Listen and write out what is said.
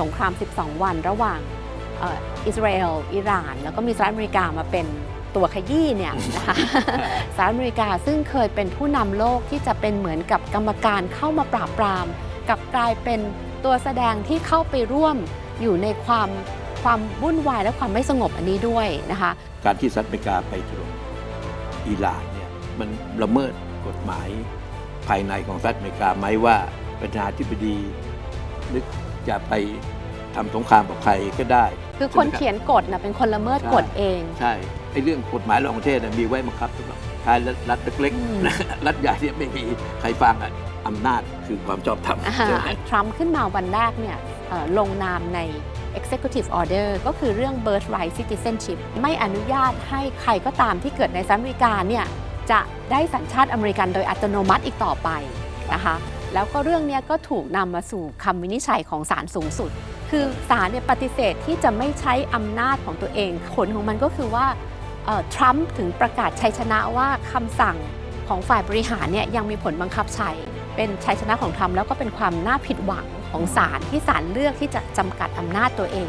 สงคราม 12 วันระหว่างเอ่ออิสราเอล อิหร่าน แล้วก็มีสหรัฐอเมริกามาเป็นตัวขยี้เนี่ยนะคะสหรัฐอเมริกาซึ่งเคยเป็นผู้นำโลกที่จะเป็นเหมือนกับกรรมการเข้ามาปราบปรามกลับกลายเป็นตัวแสดงที่เข้าไปร่วมอยู่ในความความวุ่นวายและความไม่สงบอันนี้ด้วยนะคะ การที่สหรัฐอเมริกาไปถล่มอิหร่านเนี่ยมันละเมิดกฎหมายภายในของสหรัฐอเมริกาไหมว่าประธานาธิบดีนึก จะไปทำสงครามกับใครก็ได้คือคนเขียนกฎนะเป็นคนละเมิดกฎเอง ใช่ไอ้เรื่องกฎหมายระหว่างประเทศน่ะมีไว้บังคับสำหรับชายรัฐเล็กอืมๆนะรัฐใหญ่เนี่ยไม่มีใครฟังอะอำนาจคือความชอบธรรมอ่าใช่ไหมทรัมป์ขึ้นมาวันแรกเนี่ยเอ่อลงนามใน Executive Order ก็คือเรื่อง Birthright Citizenship ไม่อนุญาตให้ใครก็ตามที่เกิดในสหรัฐอเมริกาเนี่ยจะได้สัญชาติอเมริกันโดยอัตโนมัติอีกต่อไปนะคะ แล้วก็เรื่องนี้ก็ถูกนำมาสู่คำวินิจฉัยของศาลสูงสุด คือศาลเนี่ยปฏิเสธที่จะไม่ใช้อำนาจของตัวเองผลของมันก็คือว่าทรัมป์ถึงประกาศชัยชนะว่าคำสั่งของฝ่ายบริหารเนี่ยยังมีผลบังคับใช้เป็นชัยชนะของทรัมป์แล้วก็เป็นความน่าผิดหวังของศาลที่ศาลเลือกที่จะจำกัดอำนาจตัวเอง